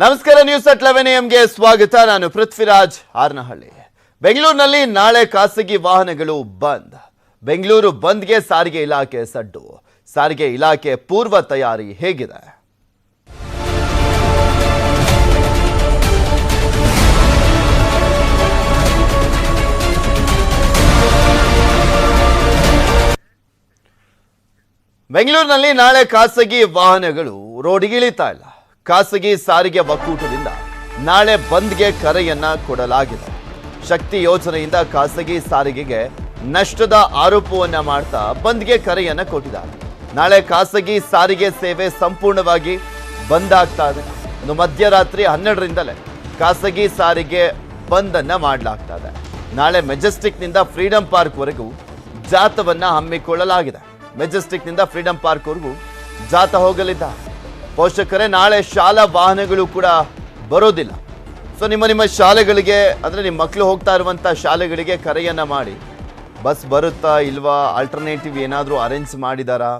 ನಮಸ್ಕಾರ news at eleven ಎಂಗೆ ಸ್ವಾಗತ. ನಾನು ಪೃಥ್ವಿರಾಜ್ ಆರ್ನಹಳ್ಳಿ. ಬೆಂಗಳೂರಿನಲ್ಲಿ ನಾಳೆ ಖಾಸಗಿ ವಾಹನಗಳು ಬಂದ್. ಬೆಂಗಳೂರು ಬಂದ್ಗೆ ಸಾರಿಗೆ ಇಲಾಖೆ ಸಡ್ಡು. ಸಾರಿಗೆ ಇಲಾಖೆ ಪೂರ್ವ ತಯಾರಿ ಹೇಗಿದೆ? ಬೆಂಗಳೂರಿನಲ್ಲಿ ನಾಳೆ ಖಾಸಗಿ ವಾಹನಗಳು ರೋಡಿಗಿಳಿತಾ ಇಲ್ಲ. ಖಾಸಗಿ ಸಾರಿಗೆ ಒಕ್ಕೂಟದಿಂದ ನಾಳೆ ಬಂದ್ಗೆ ಕರೆಯನ್ನ ಕೊಡಲಾಗಿದೆ. ಶಕ್ತಿ ಯೋಜನೆಯಿಂದ ಖಾಸಗಿ ಸಾರಿಗೆಗೆ ನಷ್ಟದ ಆರೋಪವನ್ನ ಮಾಡ್ತಾ ಬಂದ್ಗೆ ಕರೆಯನ್ನ ಕೊಟ್ಟಿದ್ದಾರೆ. ನಾಳೆ ಖಾಸಗಿ ಸಾರಿಗೆ ಸೇವೆ ಸಂಪೂರ್ಣವಾಗಿ ಬಂದ್ ಆಗ್ತಾ ಇದೆ. ಇನ್ನು ಮಧ್ಯರಾತ್ರಿ ಹನ್ನೆರಡರಿಂದಲೇ ಖಾಸಗಿ ಸಾರಿಗೆ ಬಂದ್ ಅನ್ನ ಮಾಡಲಾಗ್ತಾ ಇದೆ. ನಾಳೆ ಮೆಜೆಸ್ಟಿಕ್ನಿಂದ ಫ್ರೀಡಂ ಪಾರ್ಕ್ವರೆಗೂ ಜಾಥವನ್ನ ಹಮ್ಮಿಕೊಳ್ಳಲಾಗಿದೆ. ಮೆಜೆಸ್ಟಿಕ್ನಿಂದ ಫ್ರೀಡಂ ಪಾರ್ಕ್ವರೆಗೂ ಜಾಥ ಹೋಗಲಿದ್ದ ಪೋಷಕರೇ, ನಾಳೆ ಶಾಲಾ ವಾಹನಗಳು ಕೂಡ ಬರೋದಿಲ್ಲ. ಸೊ ನಿಮ್ಮ ನಿಮ್ಮ ಶಾಲೆಗಳಿಗೆ, ಅಂದರೆ ನಿಮ್ಮ ಮಕ್ಕಳು ಹೋಗ್ತಾ ಇರುವಂಥ ಶಾಲೆಗಳಿಗೆ ಕರೆಯನ್ನು ಮಾಡಿ. ಬಸ್ ಬರುತ್ತಾ ಇಲ್ವಾ ಆಲ್ಟರ್ನೇಟಿವ್ ಏನಾದರೂ ಅರೇಂಜ್ ಮಾಡಿದಾರಾ,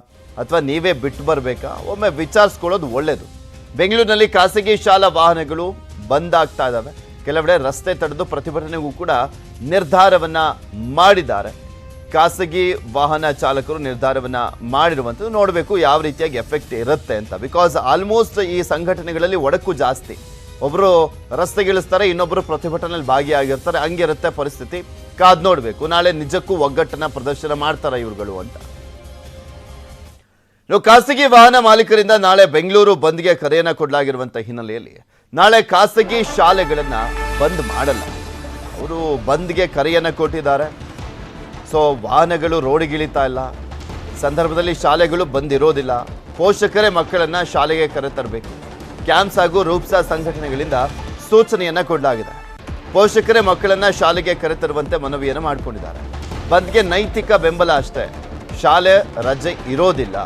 ಅಥವಾ ನೀವೇ ಬಿಟ್ಟು ಬರಬೇಕಾ? ಒಮ್ಮೆ ವಿಚಾರಿಸ್ಕೊಳ್ಳೋದು ಒಳ್ಳೆಯದು ಬೆಂಗಳೂರಿನಲ್ಲಿ ಖಾಸಗಿ ಶಾಲಾ ವಾಹನಗಳು ಬಂದ್ ಆಗ್ತಾ ಇದ್ದಾವೆ ಕೆಲವೆಡೆ ರಸ್ತೆ ತಡೆದು ಪ್ರತಿಭಟನೆಗೂ ಕೂಡ ನಿರ್ಧಾರವನ್ನು ಮಾಡಿದ್ದಾರೆ. ಖಾಸಗಿ ವಾಹನ ಚಾಲಕರು ನಿರ್ಧಾರವನ್ನ ಮಾಡಿರುವಂಥದ್ದು ನೋಡಬೇಕು ಯಾವ ರೀತಿಯಾಗಿ ಎಫೆಕ್ಟ್ ಇರುತ್ತೆ ಅಂತ. ಬಿಕಾಸ್ ಆಲ್ಮೋಸ್ಟ್ ಈ ಸಂಘಟನೆಗಳಲ್ಲಿ ಒಡಕು ಜಾಸ್ತಿ. ಒಬ್ಬರು ರಸ್ತೆಗಿಳಿಸ್ತಾರೆ ಇನ್ನೊಬ್ಬರು ಪ್ರತಿಭಟನೆಯಲ್ಲಿ ಭಾಗಿಯಾಗಿರ್ತಾರೆ, ಹಂಗಿರುತ್ತೆ ಪರಿಸ್ಥಿತಿ. ಕಾದ್ ನೋಡಬೇಕು, ನಾಳೆ ನಿಜಕ್ಕೂ ಒಗ್ಗಟ್ಟನ್ನ ಪ್ರದರ್ಶನ ಮಾಡ್ತಾರೆ ಇವ್ರುಗಳು ಅಂತ. ಇನ್ನು ಖಾಸಗಿ ವಾಹನ ಮಾಲೀಕರಿಂದ ನಾಳೆ ಬೆಂಗಳೂರು ಬಂದ್ಗೆ ಕರೆಯನ್ನ ಕೊಡಲಾಗಿರುವಂಥ ಹಿನ್ನೆಲೆಯಲ್ಲಿ ನಾಳೆ ಖಾಸಗಿ ಶಾಲೆಗಳನ್ನ ಬಂದ್ ಮಾಡಲ್ಲ. ಅವರು ಬಂದ್ಗೆ ಕರೆಯನ್ನ ಕೊಟ್ಟಿದ್ದಾರೆ. ಸೊ ವಾಹನಗಳು ರೋಡಿಗಿಳಿತಾ ಇಲ್ಲ. ಸಂದರ್ಭದಲ್ಲಿ ಶಾಲೆಗಳು ಬಂದಿರೋದಿಲ್ಲ ಪೋಷಕರೇ ಮಕ್ಕಳನ್ನ ಶಾಲೆಗೆ ಕರೆತರಬೇಕು. ಕ್ಯಾಂಪ್ಸ್ ಹಾಗೂ ರೂಪ್ಸಾ ಸಂಘಟನೆಗಳಿಂದ ಸೂಚನೆಯನ್ನ ಕೊಡಲಾಗಿದೆ. ಪೋಷಕರೇ ಮಕ್ಕಳನ್ನ ಶಾಲೆಗೆ ಕರೆತರುವಂತೆ ಮನವಿಯನ್ನು ಮಾಡಿಕೊಂಡಿದ್ದಾರೆ. ಬಂದ್ಗೆ ನೈತಿಕ ಬೆಂಬಲ ಅಷ್ಟೇ. ಶಾಲೆ ರಜೆ ಇರೋದಿಲ್ಲ.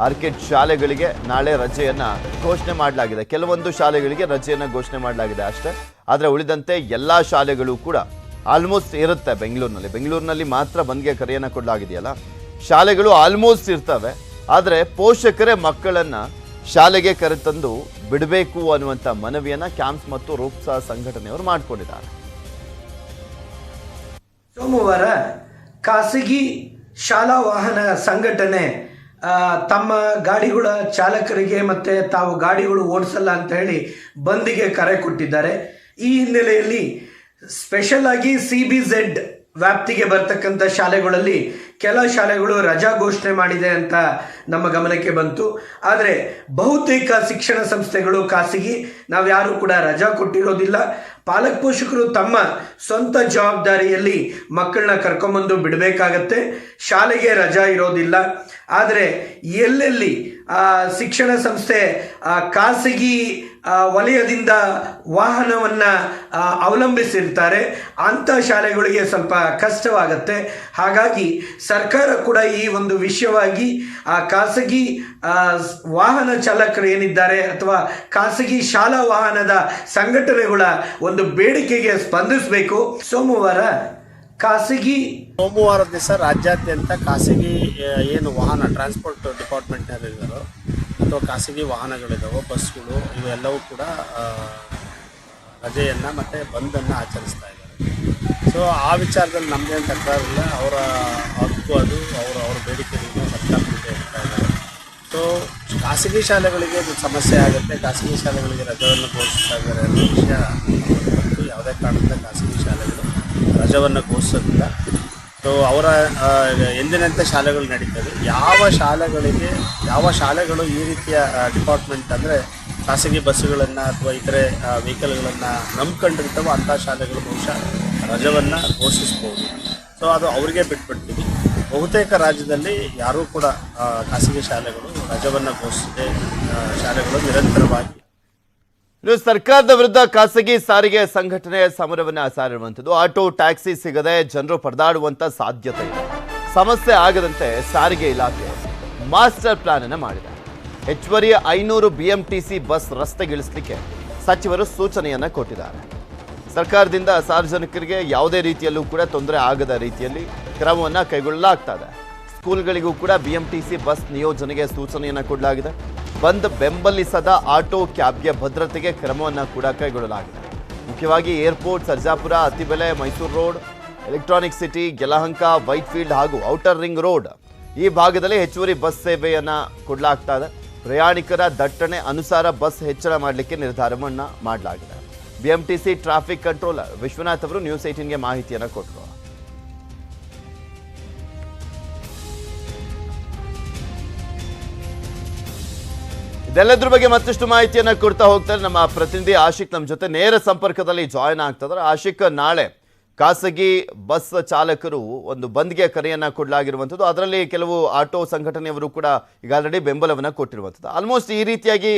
ಆರ್ಕಿಡ್ ಶಾಲೆಗಳಿಗೆ ನಾಳೆ ರಜೆಯನ್ನ ಘೋಷಣೆ ಮಾಡಲಾಗಿದೆ. ಕೆಲವೊಂದು ಶಾಲೆಗಳಿಗೆ ರಜೆಯನ್ನ ಘೋಷಣೆ ಮಾಡಲಾಗಿದೆ ಅಷ್ಟೇ. ಆದರೆ ಉಳಿದಂತೆ ಎಲ್ಲಾ ಶಾಲೆಗಳು ಕೂಡ ಆಲ್ಮೋಸ್ಟ್ ಇರುತ್ತೆ ಬೆಂಗಳೂರಿನಲ್ಲಿ. ಬೆಂಗಳೂರಿನಲ್ಲಿ ಮಾತ್ರ ಬಂದ್ಗೆ ಕರೆಯನ್ನು ಕೊಡಲಾಗಿದೆಯಲ್ಲ? ಶಾಲೆಗಳು ಆಲ್ಮೋಸ್ಟ್ ಇರ್ತವೆ. ಆದರೆ ಪೋಷಕರೇ ಮಕ್ಕಳನ್ನು ಶಾಲೆಗೆ ಕರೆತಂದು ಬಿಡಬೇಕು ಅನ್ನುವಂಥ ಮನವಿಯನ್ನು ಕ್ಯಾಂಪ್ಸ್ ಮತ್ತು ರೂಪ್ಸಾ ಸಂಘಟನೆಯವರು ಮಾಡಿಕೊಂಡಿದ್ದಾರೆ. ಸೋಮವಾರ ಖಾಸಗಿ ಶಾಲಾ ವಾಹನ ಸಂಘಟನೆ ತಮ್ಮ ಗಾಡಿಗಳ ಚಾಲಕರಿಗೆ ಮತ್ತೆ ತಾವು ಗಾಡಿಗಳು ಓಡಿಸಲ್ಲ ಅಂತ ಹೇಳಿ ಬಂದಿಗೆ ಕರೆ ಕೊಟ್ಟಿದ್ದಾರೆ. ಈ ಹಿನ್ನೆಲೆಯಲ್ಲಿ ಸ್ಪೆಷಲ್ ಆಗಿ ಸಿ ಬಿ ಝೆಡ್ ವ್ಯಾಪ್ತಿಗೆ ಬರ್ತಕ್ಕಂಥ ಶಾಲೆಗಳಲ್ಲಿ ಕೆಲ ಶಾಲೆಗಳು ರಜಾ ಘೋಷಣೆ ಮಾಡಿದೆ ಅಂತ ನಮ್ಮ ಗಮನಕ್ಕೆ ಬಂತು. ಆದರೆ ಬಹುತೇಕ ಶಿಕ್ಷಣ ಸಂಸ್ಥೆಗಳು ಖಾಸಗಿ ನಾವು ನಾವ್ಯಾರು ಕೂಡ ರಜಾ ಕೊಟ್ಟಿರೋದಿಲ್ಲ. ಪಾಲಕ ಪೋಷಕರು ತಮ್ಮ ಸ್ವಂತ ಜವಾಬ್ದಾರಿಯಲ್ಲಿ ಮಕ್ಕಳನ್ನ ಕರ್ಕೊಂಬಂದು ಬಿಡಬೇಕಾಗತ್ತೆ. ಶಾಲೆಗೆ ರಜಾ ಇರೋದಿಲ್ಲ. ಆದರೆ ಎಲ್ಲೆಲ್ಲಿ ಆ, ಶಿಕ್ಷಣ ಸಂಸ್ಥೆ ಖಾಸಗಿ ವಲಯದಿಂದ ವಾಹನವನ್ನು ಅವಲಂಬಿಸಿರ್ತಾರೆ. ಅಂಥ ಶಾಲೆಗಳಿಗೆ ಸ್ವಲ್ಪ ಕಷ್ಟವಾಗತ್ತೆ. ಹಾಗಾಗಿ ಸರ್ಕಾರ ಕೂಡ ಈ ಒಂದು ವಿಷಯವಾಗಿ, ಆ, ಖಾಸಗಿ ವಾಹನ ಚಾಲಕರು ಏನಿದ್ದಾರೆ ಅಥವಾ ಖಾಸಗಿ ಶಾಲಾ ವಾಹನದ ಸಂಘಟನೆಗಳ ಒಂದು ಬೇಡಿಕೆಗೆ ಸ್ಪಂದಿಸಬೇಕು. ಸೋಮವಾರ ಖಾಸಗಿ ಸೋಮವಾರ ದಿವಸ ರಾಜ್ಯಾದ್ಯಂತ ಖಾಸಗಿ ಏನು ವಾಹನ ಟ್ರಾನ್ಸ್ಪೋರ್ಟ್ ಡಿಪಾರ್ಟ್ಮೆಂಟ್ನಲ್ಲಿ ಅಥವಾ ಖಾಸಗಿ ವಾಹನಗಳಿದ್ದಾವೆ ಬಸ್ಗಳು ಇವೆಲ್ಲವೂ ಕೂಡ ರಜೆಯನ್ನು ಮತ್ತು ಬಂದನ್ನು ಆಚರಿಸ್ತಾ ಇದ್ದಾರೆ. ಸೊ ಆ ವಿಚಾರದಲ್ಲಿ ನಮ್ಮದೇನು ತಕರಾರಿಲ್ಲ ಅವರ ಹಕ್ಕು ಅದು, ಅವರ, ಅವ್ರ ಬೇಡಿಕೆಗಳನ್ನ ಸರ್ಕಾರ ಮುಂದೆ ಇರ್ತಾ ಇದ್ದಾರೆ. ಸೊ ಖಾಸಗಿ ಶಾಲೆಗಳಿಗೆ ಇದು ಸಮಸ್ಯೆ ಆಗುತ್ತೆ. ಖಾಸಗಿ ಶಾಲೆಗಳಿಗೆ ರಜವನ್ನು ಘೋಷಿಸ್ತಾ ಇದ್ದಾರೆ ಅನ್ನೋ ವಿಷಯ ಯಾವುದೇ ಕಾರಣದಿಂದ ಖಾಸಗಿ ಶಾಲೆಗಳು ರಜವನ್ನು ಘೋಷಿಸೋದಿಲ್ಲ. ಅವರ ಆ, ಎಂದಿನಂತೆ ಶಾಲೆಗಳು ನಡೀತದೆ ಯಾವ ಶಾಲೆಗಳಿಗೆ ಯಾವ ಶಾಲೆಗಳು ಈ ರೀತಿಯ ಡಿಪಾರ್ಟ್ಮೆಂಟ್ ಅಂದರೆ ಖಾಸಗಿ ಬಸ್ಸುಗಳನ್ನು ಅಥವಾ ಇತರೆ ವೆಹಿಕಲ್ಗಳನ್ನು ನಂಬ್ಕೊಂಡಿರ್ತವೋ ಅಂಥ ಶಾಲೆಗಳು ಬಹುಶಃ ರಜವನ್ನು ಘೋಷಿಸ್ಬೋದು. ಸೊ ಅದು ಅವರಿಗೆ ಬಿಟ್ಬಿಡ್ತೀವಿ. ಬಹುತೇಕ ರಾಜ್ಯದಲ್ಲಿ ಯಾರೂ ಕೂಡ ಖಾಸಗಿ ಶಾಲೆಗಳು ರಜವನ್ನು ಘೋಷಿಸದೆ ಶಾಲೆಗಳು ನಿರಂತರವಾಗಿ ಇನ್ನು ಸರ್ಕಾರದ ವಿರುದ್ಧ ಖಾಸಗಿ ಸಾರಿಗೆ ಸಂಘಟನೆ ಸಮರವನ್ನು ಸಾರಿರುವಂಥದ್ದು. ಆಟೋ, ಟ್ಯಾಕ್ಸಿ ಸಿಗದೆ ಜನರು ಪರದಾಡುವಂತ ಸಾಧ್ಯತೆ ಇದೆ. ಸಮಸ್ಯೆ ಆಗದಂತೆ ಸಾರಿಗೆ ಇಲಾಖೆ ಮಾಸ್ಟರ್ ಪ್ಲಾನ್ ಅನ್ನು ಮಾಡಿದೆ. ಹೆಚ್ಚುವರಿ ಐನೂರು ಬಿಎಂಟಿಸಿ ಬಸ್ ರಸ್ತೆಗಿಳಿಸಲಿಕ್ಕೆ ಸಚಿವರು ಸೂಚನೆಯನ್ನ ಕೊಟ್ಟಿದ್ದಾರೆ. ಸರ್ಕಾರದಿಂದ ಸಾರ್ವಜನಿಕರಿಗೆ ಯಾವುದೇ ರೀತಿಯಲ್ಲೂ ಕೂಡ ತೊಂದರೆ ಆಗದ ರೀತಿಯಲ್ಲಿ ಕ್ರಮವನ್ನು ಕೈಗೊಳ್ಳಲಾಗ್ತಾ ಇದೆ. ಸ್ಕೂಲ್ಗಳಿಗೂ ಕೂಡ ಬಿಎಂಟಿಸಿ ಬಸ್ ನಿಯೋಜನೆಗೆ ಸೂಚನೆಯನ್ನು ಕೊಡಲಾಗಿದೆ. ಬಂದ್ ಬೆಂಬಲಿಸದ ಆಟೋ ಕ್ಯಾಬ್ಗೆ ಭದ್ರತೆಗೆ ಕ್ರಮವನ್ನು ಕೂಡ ಕೈಗೊಳ್ಳಲಾಗಿದೆ. ಮುಖ್ಯವಾಗಿ airport, Sarjapura Attibele Mysuru road, electronic city ಗೆಲಹಂಕ Whitefield ಹಾಗೂ ಔಟರ್ ರಿಂಗ್ ರೋಡ್ ಈ ಭಾಗದಲ್ಲಿ ಹೆಚ್ಚುವರಿ ಬಸ್ ಸೇವೆಯನ್ನು ಕೊಡಲಾಗ್ತಾ ಇದೆ. ಪ್ರಯಾಣಿಕರ ದಟ್ಟಣೆ ಅನುಸಾರ ಬಸ್ ಹೆಚ್ಚಳ ಮಾಡಲಿಕ್ಕೆ ನಿರ್ಧಾರವನ್ನು ಮಾಡಲಾಗಿದೆ. ಬಿಎಂಟಿಸಿ ಟ್ರಾಫಿಕ್ ಕಂಟ್ರೋಲರ್ ವಿಶ್ವನಾಥ್ ಅವರು ನ್ಯೂಸ್ ಏಟೀನ್ಗೆ ಮಾಹಿತಿಯನ್ನು ಕೊಟ್ಟರು ಇದೆಲ್ಲದ್ರ ಬಗ್ಗೆ ಮತ್ತಷ್ಟು ಮಾಹಿತಿಯನ್ನು ಕೊಡ್ತಾ ಹೋಗ್ತಾರೆ ನಮ್ಮ ಪ್ರತಿನಿಧಿ ಆಶಿಕ್ ನಮ್ಮ ಜೊತೆ ನೇರ ಸಂಪರ್ಕದಲ್ಲಿ ಜಾಯ್ನ್ ಆಗ್ತಿದ್ದಾರೆ ಆಶಿಕ್, ನಾಳೆ ಖಾಸಗಿ ಬಸ್ ಚಾಲಕರು ಒಂದು ಬಂದ್ಗೆ ಕರೆಯನ್ನು ಕೊಡಲಾಗಿರುವಂಥದ್ದು. ಅದರಲ್ಲಿ ಕೆಲವು ಆಟೋ ಸಂಘಟನೆಯವರು ಕೂಡ ಈಗ ಆಲ್ರೆಡಿ ಬೆಂಬಲವನ್ನು ಕೊಟ್ಟಿರುವಂಥದ್ದು. ಆಲ್ಮೋಸ್ಟ್ ಈ ರೀತಿಯಾಗಿ